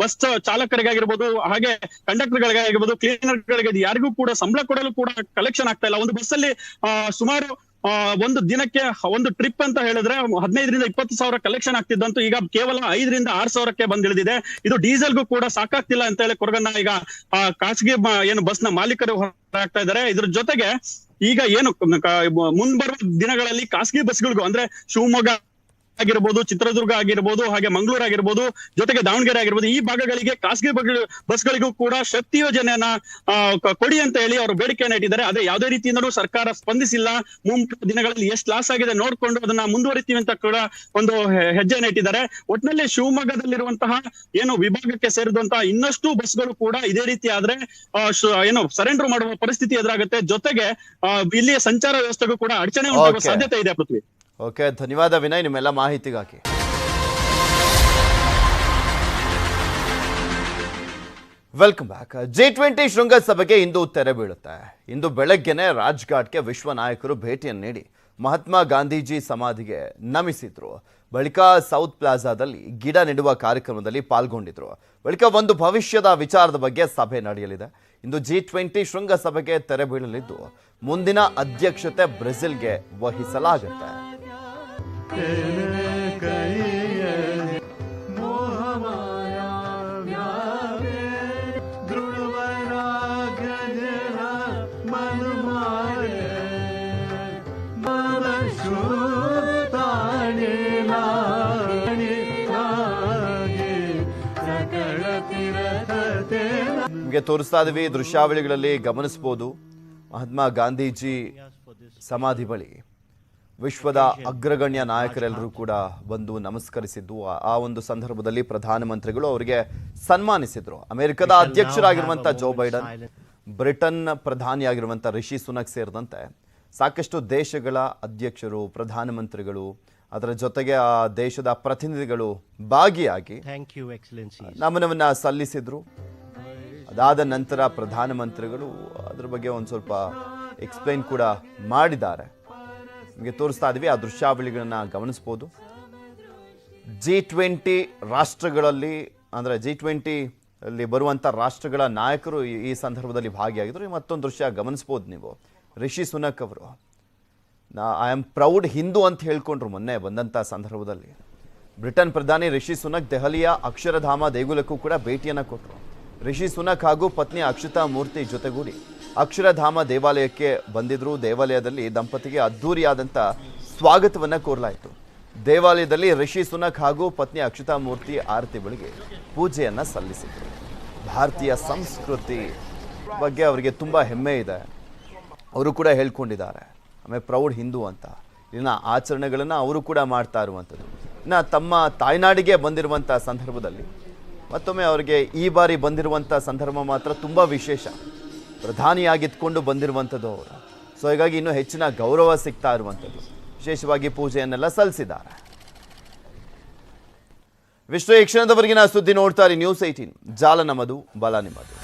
ಬಸ್ ಚಾಲಕರಿಗಾಗಿರ್ಬೋದು, ಹಾಗೆ ಕಂಡಕ್ಟರ್ ಗಳಿಗಾಗಿರ್ಬೋದು ಕ್ಲೀನರ್ ಗಳಿಗೆ ಯಾರಿಗೂ ಕೂಡ ಸಂಬಳ ಕೊಡಲು ಕೂಡ ಕಲೆಕ್ಷನ್ ಆಗ್ತಾ ಇಲ್ಲ. ಒಂದು ಬಸ್ ಅಲ್ಲಿ ಸುಮಾರು ಒಂದು ದಿನಕ್ಕೆ ಒಂದು ಟ್ರಿಪ್ ಅಂತ ಹೇಳಿದ್ರೆ, ಹದಿನೈದರಿಂದ ಇಪ್ಪತ್ತು ಸಾವಿರ ಕಲೆಕ್ಷನ್ ಆಗ್ತಿದ್ದಂತೂ ಈಗ ಕೇವಲ ಐದರಿಂದ ಆರ್ ಸಾವಿರಕ್ಕೆ ಬಂದಿಳಿದಿದೆ ಇದು ಡೀಸೆಲ್ಗೂ ಕೂಡ ಸಾಕಾಗ್ತಿಲ್ಲ ಅಂತ ಹೇಳಿ ಕೊರಗನ್ನ ಈಗ ಖಾಸಗಿ ಏನು ಬಸ್ನ ಮಾಲೀಕರು ಹೊರಟಾಗ್ತಾ ಇದ್ದಾರೆ. ಇದ್ರ ಜೊತೆಗೆ ಈಗ ಏನು ಮುಂಬರುವ ದಿನಗಳಲ್ಲಿ ಖಾಸಗಿ ಬಸ್ಗಳಿಗೂ ಅಂದ್ರೆ ಶಿವಮೊಗ್ಗ ಆಗಿರ್ಬೋದು ಚಿತ್ರದುರ್ಗ ಆಗಿರ್ಬೋದು ಹಾಗೆ ಮಂಗಳೂರು ಆಗಿರ್ಬೋದು ಜೊತೆಗೆ ದಾವಣಗೆರೆ ಆಗಿರ್ಬೋದು ಈ ಭಾಗಗಳಿಗೆ ಖಾಸಗಿ ಬಸ್ಗಳಿಗೂ ಕೂಡ ಶಕ್ತಿ ಯೋಜನೆಯನ್ನ ಕೊಡಿ ಅಂತ ಹೇಳಿ ಅವರು ಬೇಡಿಕೆಯನ್ನ ಇಟ್ಟಿದ್ದಾರೆ. ಅದೇ ಯಾವುದೇ ರೀತಿಯಿಂದಲೂ ಸರ್ಕಾರ ಸ್ಪಂದಿಸಿಲ್ಲ. ಮುಂಬರುವ ದಿನಗಳಲ್ಲಿ ಎಷ್ಟು ಲಾಸ್ ಆಗಿದೆ ನೋಡ್ಕೊಂಡು ಅದನ್ನ ಮುಂದುವರಿತೀವಿ ಅಂತ ಕೂಡ ಒಂದು ಹೆಜ್ಜೆಯನ್ನು ಇಟ್ಟಿದ್ದಾರೆ. ಒಟ್ಟಿನಲ್ಲಿ ಶಿವಮೊಗ್ಗದಲ್ಲಿರುವಂತಹ ಏನು ವಿಭಾಗಕ್ಕೆ ಸೇರಿದಂತಹ ಇನ್ನಷ್ಟು ಬಸ್ಗಳು ಕೂಡ ಇದೇ ರೀತಿ ಆದ್ರೆ ಏನು ಸರೆಂಡರ್ ಮಾಡುವ ಪರಿಸ್ಥಿತಿ ಎದುರಾಗುತ್ತೆ. ಜೊತೆಗೆ ಇಲ್ಲಿಯ ಸಂಚಾರ ವ್ಯವಸ್ಥೆಗೂ ಕೂಡ ಅಡಚಣೆ ಉಂಟಾಗುವ. ಸಾಧ್ಯತೆ ಇದೆ ಪೃಥ್ವಿ. ಓಕೆ, ಧನ್ಯವಾದ ವಿನಯ್, ನಿಮ್ಮೆಲ್ಲ ಮಾಹಿತಿಗಾಗಿ. Welcome back. ಜಿ ಟ್ವೆಂಟಿ ಶೃಂಗಸಭೆಗೆ ಇಂದು ತೆರೆ ಬೀಳುತ್ತೆ. ಇಂದು ಬೆಳಗ್ಗೆನೆ ರಾಜ್ಘಾಟ್ಗೆ ವಿಶ್ವ ನಾಯಕರು ಭೇಟಿಯನ್ನು ನೀಡಿ ಮಹಾತ್ಮ ಗಾಂಧೀಜಿ ಸಮಾಧಿಗೆ ನಮಿಸಿದ್ರು. ಬಳಿಕ ಸೌತ್ ಪ್ಲಾಜಾದಲ್ಲಿ ಗಿಡ ನೆಡುವ ಕಾರ್ಯಕ್ರಮದಲ್ಲಿ ಪಾಲ್ಗೊಂಡಿದ್ರು. ಬಳಿಕ ಒಂದು ಭವಿಷ್ಯದ ವಿಚಾರದ ಬಗ್ಗೆ ಸಭೆ ನಡೆಯಲಿದೆ. ಇಂದು ಜಿ ಟ್ವೆಂಟಿ ಶೃಂಗಸಭೆಗೆ ತೆರೆ ಬೀಳಲಿದ್ದು, ಮುಂದಿನ ಅಧ್ಯಕ್ಷತೆ ಬ್ರೆಜಿಲ್ಗೆ ವಹಿಸಲಾಗುತ್ತೆ. ತೋರಿಸ್ತಾ ಇದೀವಿ ದೃಶ್ಯಾವಳಿಗಳಲ್ಲಿ ಗಮನಿಸಬಹುದು ಮಹಾತ್ಮ ಗಾಂಧೀಜಿ ಸಮಾಧಿ ಬಳಿ. ವಿಶ್ವದ ಅಗ್ರಗಣ್ಯ ನಾಯಕರೆಲ್ಲರೂ ಕೂಡ ಬಂದು ನಮಸ್ಕರಿಸಿದ್ದು ಆ- ಒಂದು ಸಂದರ್ಭದಲ್ಲಿ ಪ್ರಧಾನಮಂತ್ರಿಗಳು ಅವರಿಗೆ ಸನ್ಮಾನಿಸಿದ್ರು. ಅಮೆರಿಕದ ಅಧ್ಯಕ್ಷರಾಗಿರುವಂತ ಜೋ ಬೈಡನ್ ಬ್ರಿಟನ್ ಪ್ರಧಾನಿಯಾಗಿರುವಂತ ರಿಷಿ ಸುನಕ್ ಸೇರಿದಂತೆ ಸಾಕಷ್ಟು ದೇಶಗಳ ಅಧ್ಯಕ್ಷರು ಪ್ರಧಾನಮಂತ್ರಿಗಳು ಅದರ ಜೊತೆಗೆ ಆ ದೇಶದ ಪ್ರತಿನಿಧಿಗಳು ಭಾಗಿಯಾಗಿ. ನಮನವನ್ನ ಸಲ್ಲಿಸಿದ್ರು. ಅದಾದ ನಂತರ ಪ್ರಧಾನಮಂತ್ರಿಗಳು ಅದ್ರ ಬಗ್ಗೆ ಒಂದು ಸ್ವಲ್ಪ ಎಕ್ಸ್ಪ್ಲೈನ್ ಕೂಡ ಮಾಡಿದ್ದಾರೆ. ನಿಮಗೆ ತೋರಿಸ್ತಾ ಇದ್ವಿ ಆ ದೃಶ್ಯಾವಳಿಗಳನ್ನು ಗಮನಿಸ್ಬೋದು. ಜಿ ಟ್ವೆಂಟಿ ರಾಷ್ಟ್ರಗಳಲ್ಲಿ, ಅಂದರೆ ಜಿ ಟ್ವೆಂಟಿ ಅಲ್ಲಿ ಬರುವಂಥ ರಾಷ್ಟ್ರಗಳ ನಾಯಕರು ಈ- ಸಂದರ್ಭದಲ್ಲಿ ಭಾಗಿಯಾಗಿದ್ರು. ಮತ್ತೊಂದು ದೃಶ್ಯ ಗಮನಿಸ್ಬೋದು ನೀವು. ರಿಷಿ ಸುನಕ್ ಅವರು. ನಾ ಐ ಆಮ್ ಪ್ರೌಡ್ ಹಿಂದೂ ಅಂತ ಹೇಳ್ಕೊಂಡ್ರು ಮೊನ್ನೆ ಬಂದಂಥ ಸಂದರ್ಭದಲ್ಲಿ. ಬ್ರಿಟನ್ ಪ್ರಧಾನಿ ರಿಷಿ ಸುನಕ್ ದೆಹಲಿಯ ಅಕ್ಷರಧಾಮ ದೇಗುಲಕ್ಕೂ ಕೂಡ ಭೇಟಿಯನ್ನು ಕೊಟ್ಟರು ರಿಷಿ ಸುನಕ್ ಹಾಗೂ ಪತ್ನಿ ಅಕ್ಷತಾ ಮೂರ್ತಿ ಜೊತೆಗೂಡಿ. ಅಕ್ಷರಧಾಮ ದೇವಾಲಯಕ್ಕೆ ಬಂದಿದ್ರು. ದೇವಾಲಯದಲ್ಲಿ ದಂಪತಿಗೆ ಅದ್ಧೂರಿಯಾದಂಥ ಸ್ವಾಗತವನ್ನು ಕೋರಲಾಯಿತು. ದೇವಾಲಯದಲ್ಲಿ ಋಷಿ ಸುನಕ್ ಹಾಗೂ ಪತ್ನಿ ಅಕ್ಷತಾ ಮೂರ್ತಿ ಆರತಿ ಬಳಿಗೆ ಪೂಜೆಯನ್ನು ಸಲ್ಲಿಸಿದರು. ಭಾರತೀಯ ಸಂಸ್ಕೃತಿ ಬಗ್ಗೆ ಅವರಿಗೆ ತುಂಬ ಹೆಮ್ಮೆ ಇದೆ. ಅವರು ಕೂಡ ಹೇಳ್ಕೊಂಡಿದ್ದಾರೆ. ಆಮೇಲೆ ಪ್ರೌಡ್ ಹಿಂದೂ ಅಂತ. ಇಲ್ಲಿನ ಆಚರಣೆಗಳನ್ನು ಅವರು ಕೂಡ ಮಾಡ್ತಾ ಇರುವಂಥದ್ದು ಇನ್ನು ತಮ್ಮ ತಾಯ್ನಾಡಿಗೆ ಬಂದಿರುವಂಥ ಸಂದರ್ಭದಲ್ಲಿ ಮತ್ತೊಮ್ಮೆ ಅವರಿಗೆ ಈ ಬಾರಿ ಬಂದಿರುವಂಥ ಸಂದರ್ಭ ಮಾತ್ರ ತುಂಬ ವಿಶೇಷ. ಪ್ರಧಾನಿಯಾಗಿದ್ಕೊಂಡು ಬಂದಿರುವಂಥದ್ದು ಅವರು. ಸೊ ಹೀಗಾಗಿ ಇನ್ನೂ ಹೆಚ್ಚಿನ ಗೌರವ ಸಿಗ್ತಾ ಇರುವಂಥದ್ದು. ವಿಶೇಷವಾಗಿ ಪೂಜೆಯನ್ನೆಲ್ಲ ಸಲ್ಲಿಸಿದ್ದಾರೆ. ವಿಶ್ವ ಶಿಕ್ಷಣದವರೆಗಿನ ಕ್ಷಣದವರೆಗಿನ ಸುದ್ದಿ ನೋಡ್ತಾರೆ ನ್ಯೂಸ್ ಏಯ್ಟೀನ್ ಜಾಲ ನಮ್ಮದು ಬಲ ನಿಮ್ಮದು